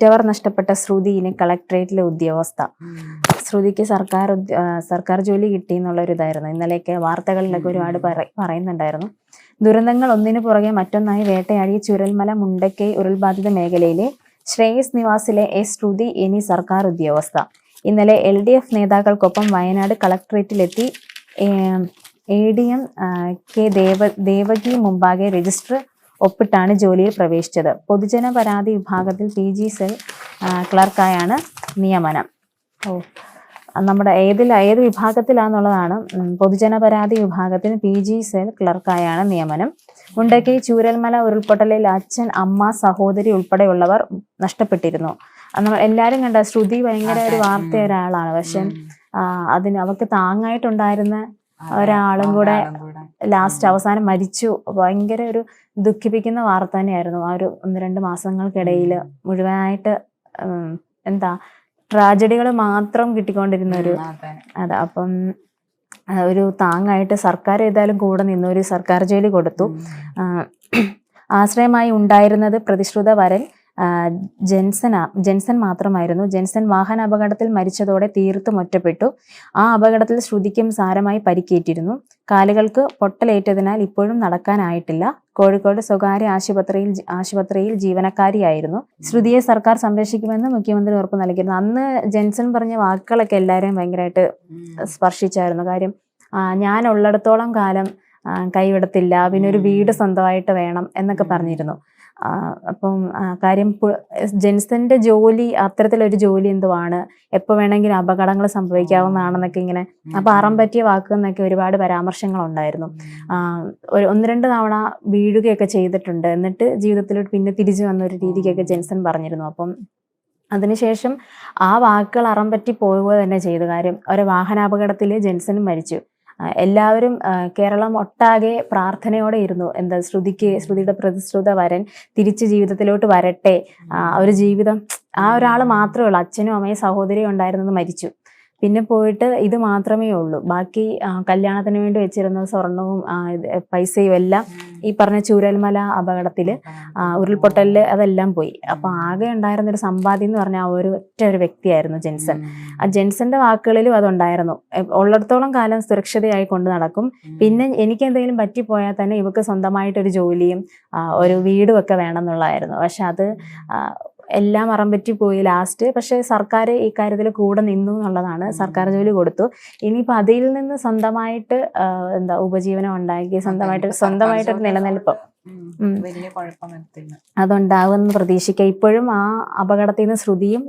ഉറ്റവർ നഷ്ടപ്പെട്ട ശ്രുതി ഇനി കളക്ടറേറ്റിലെ ഉദ്യോഗസ്ഥ. ശ്രുതിക്ക് സർക്കാർ സർക്കാർ ജോലി കിട്ടി എന്നുള്ള ഒരു ഇതായിരുന്നു ഇന്നലെയൊക്കെ വാർത്തകളിലൊക്കെ ഒരുപാട് പറയുന്നുണ്ടായിരുന്നു. ദുരന്തങ്ങൾ ഒന്നിനു പുറകെ മറ്റൊന്നായി വേട്ടയാടി ചുരൽമല മുണ്ടക്കൈ ഉരുൾബാധിത മേഖലയിലെ ശ്രേയസ് നിവാസിലെ എസ് ശ്രുതി ഇനി സർക്കാർ ഉദ്യോഗസ്ഥ. ഇന്നലെ എൽ ഡി എഫ് നേതാക്കൾക്കൊപ്പം Wayanad കളക്ടറേറ്റിലെത്തി A D M K Deva Devaki മുമ്പാകെ രജിസ്റ്റർ ഒപ്പിട്ടാണ് ജോലിയിൽ പ്രവേശിച്ചത്. പൊതുജന പരാതി വിഭാഗത്തിൽ പി ജി സെൽ ക്ലർക്കായാണ് നിയമനം. ഓ നമ്മുടെ ഏതിൽ ഏത് വിഭാഗത്തിലാന്നുള്ളതാണ് പൊതുജന പരാതി വിഭാഗത്തിൽ പി ജി സെൽ ക്ലർക്കായാണ് നിയമനം. മുണ്ടക്കൈ ചൂരൽമല ഉരുൾപൊട്ടലിൽ അച്ഛൻ അമ്മ സഹോദരി ഉൾപ്പെടെയുള്ളവർ നഷ്ടപ്പെട്ടിരുന്നു. നമ്മൾ എല്ലാവരും കണ്ട ശ്രുതി ഭയങ്കര ഒരു വാർത്ത ഒരാളാണ്. പക്ഷെ അതിന് അവർക്ക് താങ്ങായിട്ടുണ്ടായിരുന്ന ഒരാളും കൂടെ ലാസ്റ്റ് അവസാനം മരിച്ചു. ഭയങ്കര ഒരു ദുഃഖിപ്പിക്കുന്ന വാർത്ത തന്നെയായിരുന്നു. ആ ഒരു ഒന്ന് രണ്ട് മാസങ്ങൾക്കിടയിൽ മുഴുവനായിട്ട് എന്താ ട്രാജഡികൾ മാത്രം കിട്ടിക്കൊണ്ടിരുന്ന ഒരു അതെ. അപ്പം ഒരു താങ്ങായിട്ട് സർക്കാർ ഏതായാലും കൂടെ നിന്ന് ഒരു സർക്കാർ ജോലി കൊടുത്തു. ആശ്രയമായി ഉണ്ടായിരുന്നത് പ്രതിശ്രുത വരൻ ജെൻസൻ ജെൻസൻ മാത്രമായിരുന്നു. ജെൻസൻ വാഹന അപകടത്തിൽ മരിച്ചതോടെ തീർത്തും ഒറ്റപ്പെട്ടു. ആ അപകടത്തിൽ ശ്രുതിക്കും സാരമായി പരിക്കേറ്റിരുന്നു. കാലുകൾക്ക് പൊട്ടലേറ്റതിനാൽ ഇപ്പോഴും നടക്കാനായിട്ടില്ല. കോഴിക്കോട് സ്വകാര്യ ആശുപത്രിയിൽ ആശുപത്രിയിൽ ജീവനക്കാരിയായിരുന്നു. ശ്രുതിയെ സർക്കാർ സംരക്ഷിക്കുമെന്ന് മുഖ്യമന്ത്രി ഉറപ്പ് നൽകിയിരുന്നു. അന്ന് ജെൻസൺ പറഞ്ഞ വാക്കുകളൊക്കെ എല്ലാവരെയും ഭയങ്കരമായിട്ട് സ്പർശിച്ചായിരുന്നു. കാര്യം ഞാൻ ഉള്ളിടത്തോളം കാലം കൈവിടത്തില്ല പിന്നെ ഒരു വീട് സ്വന്തമായിട്ട് വേണം എന്നൊക്കെ പറഞ്ഞിരുന്നു. അപ്പം കാര്യം ജെൻസന്റെ ജോലി അത്തരത്തിലൊരു ജോലി എന്തുവാണ്? എപ്പോൾ വേണമെങ്കിലും അപകടങ്ങൾ സംഭവിക്കാവുന്നതാണെന്നൊക്കെ ഇങ്ങനെ അപ്പൊ അറം പറ്റിയ വാക്ക് എന്നൊക്കെ ഒരുപാട് ആ, ഒരു ഒന്ന് രണ്ട് തവണ വീഴുകയൊക്കെ ചെയ്തിട്ടുണ്ട്. എന്നിട്ട് ജീവിതത്തിലോട്ട് പിന്നെ തിരിച്ചു വന്ന ഒരു രീതിക്കൊക്കെ ജെൻസൺ പറഞ്ഞിരുന്നു. അപ്പം അതിനുശേഷം ആ വാക്കുകൾ അറം പറ്റി പോവുക തന്നെ ചെയ്തു. കാര്യം ഒരു വാഹനാപകടത്തിൽ ജെൻസനും മരിച്ചു. എല്ലാവരും കേരളം ഒട്ടാകെ പ്രാർത്ഥനയോടെ ഇരുന്നു. എന്താ ശ്രുതിക്ക് ശ്രുതിയുടെ പ്രതിശ്രുത വരൻ തിരിച്ച് ജീവിതത്തിലോട്ട് വരട്ടെ. ഒരു ജീവിതം ആ ഒരാൾ മാത്രമേ ഉള്ളൂ. അച്ഛനും അമ്മയും സഹോദരിയും ഉണ്ടായിരുന്നത് മരിച്ചു. പിന്നെ പോയിട്ട് ഇത് മാത്രമേ ഉള്ളൂ. ബാക്കി കല്യാണത്തിന് വേണ്ടി വെച്ചിരുന്ന സ്വർണവും പൈസയും എല്ലാം ഈ പറഞ്ഞ ചൂരൽമല അപകടത്തിൽ ഉരുൾപൊട്ടലിൽ അതെല്ലാം പോയി. അപ്പൊ ആകെ ഉണ്ടായിരുന്ന ഒരു സമ്പാദ്യം എന്ന് പറഞ്ഞ ആ ഒരു ഒറ്റ ഒരു വ്യക്തിയായിരുന്നു ജെൻസൺ. ആ ജെൻസന്റെ വാക്കുകളിലും അതുണ്ടായിരുന്നു. ഉള്ളിടത്തോളം കാലം സുരക്ഷിതയായി കൊണ്ട് നടക്കും. പിന്നെ എനിക്ക് എന്തെങ്കിലും പറ്റിപ്പോയാൽ തന്നെ ഇവക്ക് സ്വന്തമായിട്ടൊരു ജോലിയും ഒരു വീടും ഒക്കെ വേണം എന്നുള്ളതായിരുന്നു. പക്ഷെ അത് എല്ലാം അറം പറ്റി പോയി ലാസ്റ്റ് പക്ഷേ സർക്കാർ ഈ കാര്യത്തിൽ കൂടെ നിന്നു എന്നുള്ളതാണ് സർക്കാർ ജോലി കൊടുത്തു. ഇനിയിപ്പോൾ അതിൽ നിന്ന് സ്വന്തമായിട്ട് എന്താ ഉപജീവനം ഉണ്ടാക്കി സ്വന്തമായിട്ട് സ്വന്തമായിട്ട് ഒരു നിലനിൽപ്പ്. അതുണ്ടാവുമെന്ന് പ്രതീക്ഷിക്കുക ഇപ്പോഴും ആ അപകടത്തിൽ നിന്ന് ശ്രുതിയും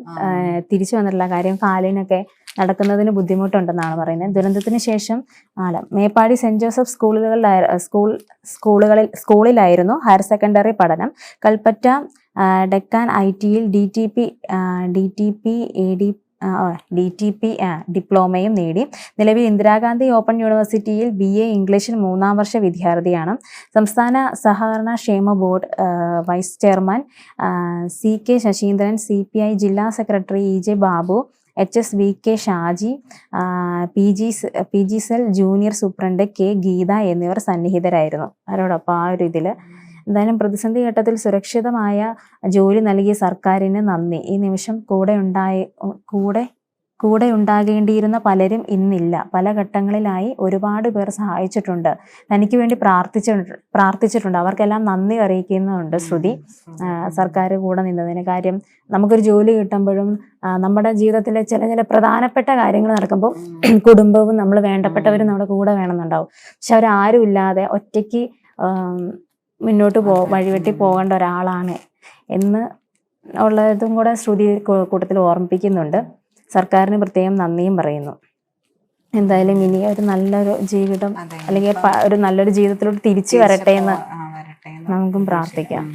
തിരിച്ചു വന്നിട്ടുള്ള കാര്യം കാലിനൊക്കെ നടക്കുന്നതിന് ബുദ്ധിമുട്ടുണ്ടെന്നാണ് പറയുന്നത്. ദുരന്തത്തിന് ശേഷം ആല. മേപ്പാടി സെന്റ് ജോസഫ് സ്കൂളുകളിലായി സ്കൂൾ സ്കൂളുകളിൽ സ്കൂളിലായിരുന്നു ഹയർ സെക്കൻഡറി പഠനം. കൽപ്പറ്റ ഡെക്കാൻ ഐ ടിയിൽ D T P D T P A D D T P ഡിപ്ലോമയും നേടി. നിലവിൽ ഇന്ദിരാഗാന്ധി ഓപ്പൺ യൂണിവേഴ്സിറ്റിയിൽ ബി എ ഇംഗ്ലീഷിൽ മൂന്നാം വർഷ വിദ്യാർത്ഥിയാണ്. സംസ്ഥാന സഹകരണ ക്ഷേമ board vice chairman C K Saseendran C P I ജില്ലാ secretary E J Babu H S V K Shaji P G P G cell junior superintendent K Geetha എന്നിവർ സന്നിഹിതരായിരുന്നു. അവരോടൊപ്പം ആ ഒരു ഇതിൽ എന്തായാലും പ്രതിസന്ധി ഘട്ടത്തിൽ സുരക്ഷിതമായ ജോലി നൽകിയ സർക്കാരിന് നന്ദി. ഈ നിമിഷം കൂടെ ഉണ്ടായി കൂടെ കൂടെ ഉണ്ടാകേണ്ടിയിരുന്ന പലരും ഇന്നില്ല. പല ഘട്ടങ്ങളിലായി ഒരുപാട് പേർ സഹായിച്ചിട്ടുണ്ട്. തനിക്ക് വേണ്ടി പ്രാർത്ഥിച്ചിട്ടുണ്ട് പ്രാർത്ഥിച്ചിട്ടുണ്ട്. അവർക്കെല്ലാം നന്ദി അറിയിക്കുന്നുണ്ട് ശ്രുതി. സർക്കാർ കൂടെ നിന്നതിന് കാര്യം നമുക്കൊരു ജോലി കിട്ടുമ്പോഴും നമ്മുടെ ജീവിതത്തിലെ ചില ചില പ്രധാനപ്പെട്ട കാര്യങ്ങൾ നടക്കുമ്പോൾ കുടുംബവും നമ്മൾ വേണ്ടപ്പെട്ടവരും നമ്മുടെ കൂടെ വേണമെന്നുണ്ടാവും. പക്ഷെ അവരാരും ഇല്ലാതെ ഒറ്റയ്ക്ക് മുന്നോട്ട് പോ വഴിവെട്ടി പോകേണ്ട ഒരാളാണ് എന്ന് ഉള്ളതും കൂടെ ശ്രുതി കൂട്ടത്തിൽ ഓർമ്മിപ്പിക്കുന്നുണ്ട്. സർക്കാരിന് പ്രത്യേകം നന്ദിയും പറയുന്നു. എന്തായാലും ഇനി ഒരു നല്ലൊരു ജീവിതം അല്ലെങ്കിൽ ഒരു നല്ലൊരു ജീവിതത്തിലോട്ട് തിരിച്ചു വരട്ടെ എന്ന് നമുക്കും പ്രാർത്ഥിക്കാം.